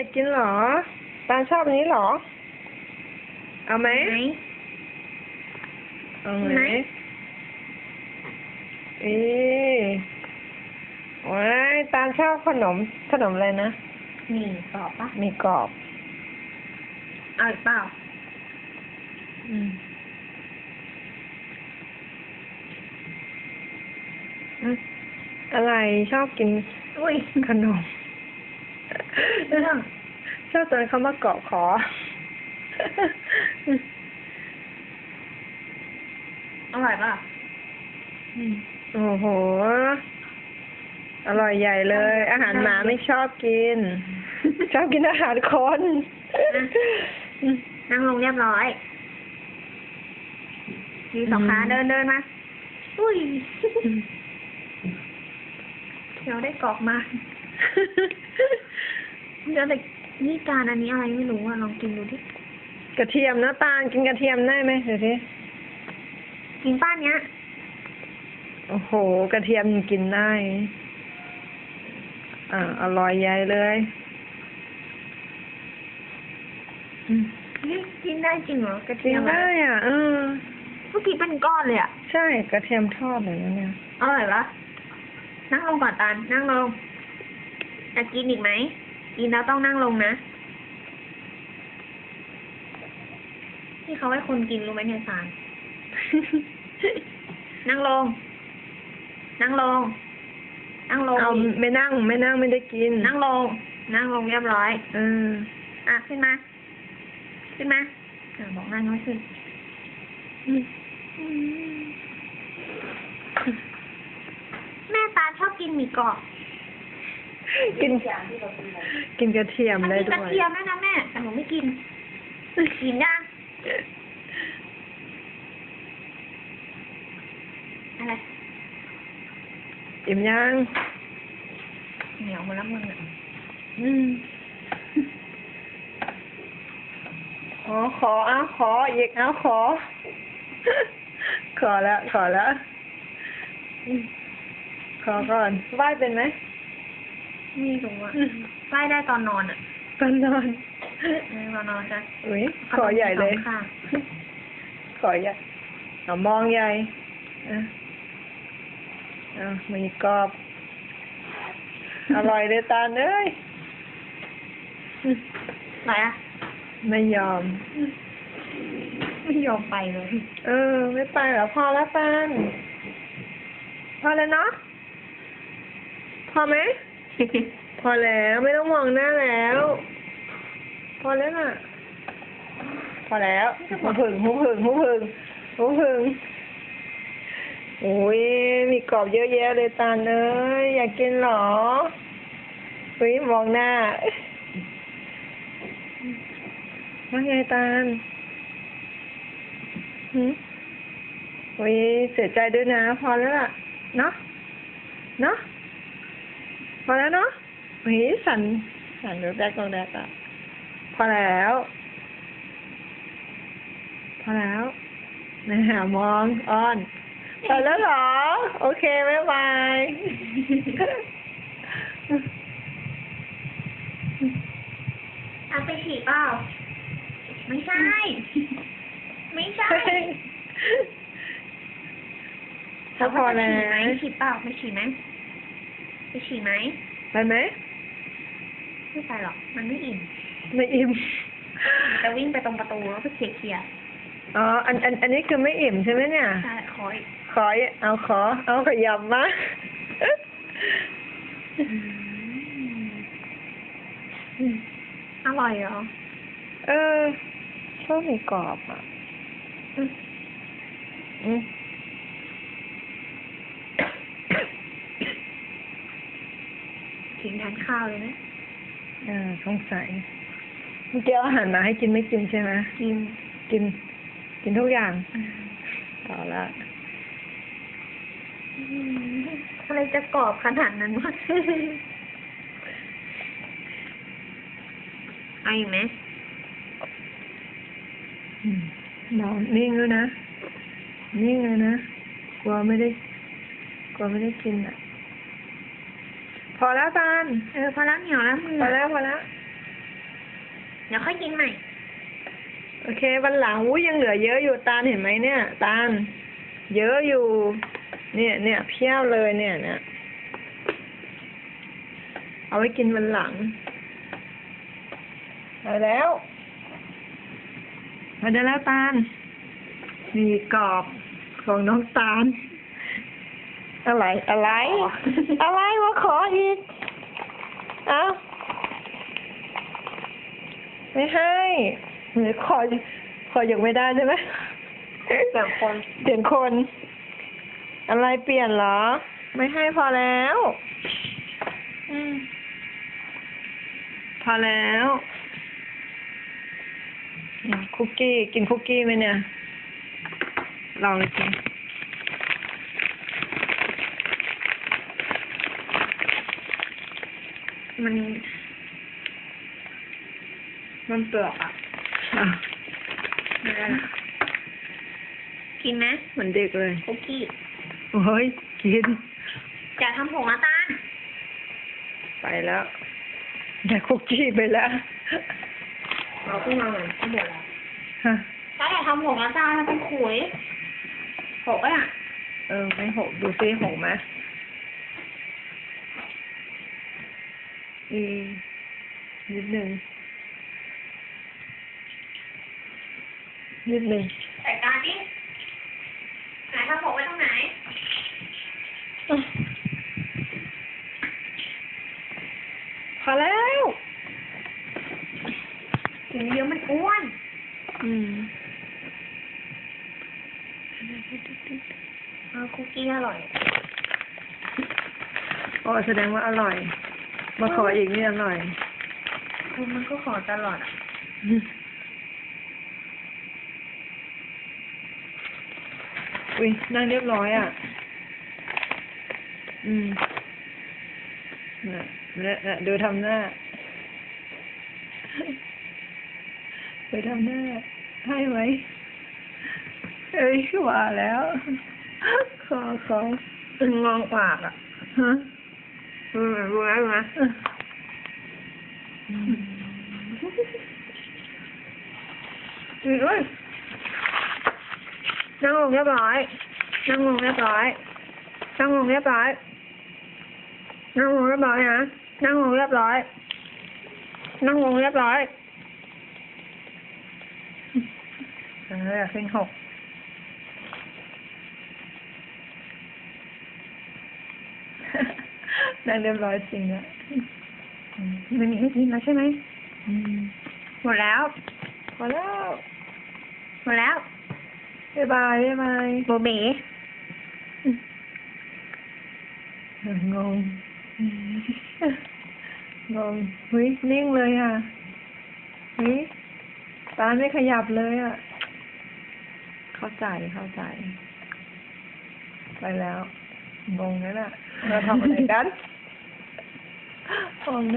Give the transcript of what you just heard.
จะกินเหรอ ตาลชอบอันนี้เหรอ เอาไหมไหนเอาไหมไหนเอ๊ะว้ายตาลชอบขนม ขนมอะไรนะนี่ตอบปะมีกรอบ เอาอีกเปล่า อืมอืมอะไรชอบกินอุ้ยขนมเรื่อง ชอบตอนเขามาเกาะคออร่อยป่ะโอ้โห อร่อยใหญ่เลย อาหารหมาไม่ชอบกิน ชอบกินอาหารคนนั่งลงเรียบร้อยมีสองขาเดินเดินมา อุ้ยเดี๋ยวได้กรอกมา เดี๋ยวแต่นี่จานอันนี้อะไรไม่รู้อะลองกินดูดิกระเทียมนะตาลกินกระเทียมได้ไหมเดี๋ยวสิกินป้านเนี้ยโอ้โห กระเทียมยังกินได้ อ่าอร่อยใหญ่เลยอืมนี่กินได้จริงเหรอกระกิเทีนยมได้อะเออเมื่อกี้เป็นก้อนเลยอะใช่กระเทียมทอดเลยนะเนี่ยอร่อยปะนั่งลงก่อนตาลนั่งลงจะกินอีกไหม กินแล้วต้องนั่งลงนะ ที่เขาให้คนกินรู้ไหมเนี่ยสาร นั่งลง นั่งลง นั่งลง เอาไม่นั่งไม่นั่งไม่ได้กิน นั่งลง นั่งลงเรียบร้อยเอออะขึ้นมา ขึ้นมาอะบอกนั่งไม่ขึ้นอืมแม่ตาชอบกินหมี่กรอบ กิน กินกระเทียมมันได้มีกด้ระวยเทียมด้วยนะแม่แต่หนูไม่กิน กินยังอะไรอิ่มยัง เหนียวหมาแล้วมึงอะอืมขอขอเอาขออีกเอาขอ ขอแล้ว ขอแล้วอืมขอก่อนไหว้เป็นไหม ไม่รู้อะไล่ได้ตอนนอนอะตอนนอนเออตอนนอนจะอุ้ยขอใหญ่เลยขนมสองค่ะขอใหญ่เอามองใหญ่อะเอามีกรอบ อร่อยเลยตาลเอ้ยไหนอะ ไม่ยอม ไม่ยอมไปเลย เออ ไม่ไปเหรอพอแล้วตาลพอแล้วเนาะพอไหม พอแล้วไม่ต้องมองหน้าแล้ว พอแล้วน่ะ พอแล้วหูผึ่งหูผึ่งหูผึ่งหูผึ่งโอ้ยมีกรอบเยอะแยะเลยตาลเอ้ยอยากกินเหรอเฮ้ยมองหน้าว่าไงตาลหืมโอ้ยเสียใจด้วยนะ พอแล้วล่ะ เนาะเนาะ พอแล้วเนาะเฮ้ยสั่นสั่นดูแดกลงแดกอะ พอแล้ว พอแล้วนะหามองอ้อนพอแล้วเหรอ โอเคบ๊ายบายอะไปฉี่เปล่า ไม่ใช่ ไม่ใช่ถ้าพอแล้วไปฉี่เปล่าไปฉี่ไหมไป ฉี่ไหมไปไหมไม่ไปหรอก มันไม่อิ่มไม่อิ่มจะวิ่งไปตรงประตูแล้วก็เคลียร์เคลียร์อ๋ออันอันอันนี้คือไม่อิ่มใช่ไหมเนี่ยใช่ขออีกขอเอาขอ เอาขยำมาอร่อยเหรอ เออชอบหมีกรอบอะ อืมอืม ถึงทาน ข้าวเลยนะอ่าสงสัยเมื่อกี้เอาอาหารมาให้กินไม่กินใช่ไหมกิน กิน กินทุกอย่างเอาละอืมอะไรจะกรอบขนาดนั้นวะเอาอีกไหมอืมนอนนิ่งด้วยนะ นิ่งเลยนะ กลัวไม่ได้ กลัวไม่ได้กินอะ พอแล้วตาลเออพอแล้วเหนียวแล้วมือพอแล้วพอแล้วเดี๋ยวค่อยกินใหม่ โอเค วันหลังอู้ยังเหลือเยอะอยู่ตาลเห็นไหมเนี่ย ตาลเยอะอยู่ เนี่ยเนี่ยเพี้ยวเลยเนี่ยเนี่ยเอาไว้กินวันหลังไปแล้วมาได้แล้วตาลมีกรอบของน้องตาล อะไร อะไร อะไรมาขออีก เอ้าไม่ให้หรือขอขอยังไม่ได้ใช่ไหมเปลี่ยนคน เปลี่ยนคน อะไรเปลี่ยนเหรอ ไม่ให้พอแล้วอืมพอแล้วอืมคุกกี้ กินคุกกี้ไหมเนี่ย ลองเลยสิ มัน มันเปลือกอะอะไม่ได้ละกินไหมเหมือนเด็กเลยคุกกี้โอ้ย กินอยากทำผงละตาลไปแล้วได้คุกกี้ไปแล้วเราเพิ่งมาเหมือนที่หมดแล้วฮะถ้าอยากทำผงละตาลมันเป็นขุยหกอะเออไม่หกดูซิหกไหม อืมนิดหนึ่งนิดหนึ่งใส่ตาดิไหนทำผงไว้ตรงไหนอะพอแล้วถึงเยอะมันอ้วน อืมเออคุกกี้อร่อยอ๋อแสดงว่าอร่อย มาขออีกนี่อร่อยคือมันก็ขอตลอดอะ อุ้ยนั่งเรียบร้อยอะ อืมน่ะน่ะน่ะดูทำหน้าดูทำหน้า ให้ไหมเอ้ยว่าแล้ว ขอขอมันงองปากอะ ฮะ อืมรู้ไหมรู้ไหมอืมอืมเอ้ยนั่งลงเรียบร้อยนั่งลงเรียบร้อย นั่งลงเรียบร้อยนั่งลงเรียบร้อยนะนั่งลงเรียบร้อยนั่งลงเรียบร้อยเออขึ้นหกนั่งเรียบร้อยจริงอะอืมมันมีให้กินแล้วใช่ไหมอืมหมดแล้วพอแล้ว หมดแล้วบ๊ายบายบ๊ายบายโบเบ๋งง งงเฮ้ยนิ่งเลยอะเฮ้ยตาไม่ขยับเลยอะ เข้าใจเข้าใจ ไปแล้ว งงนั่นอะเราทำอะไรกัน มองห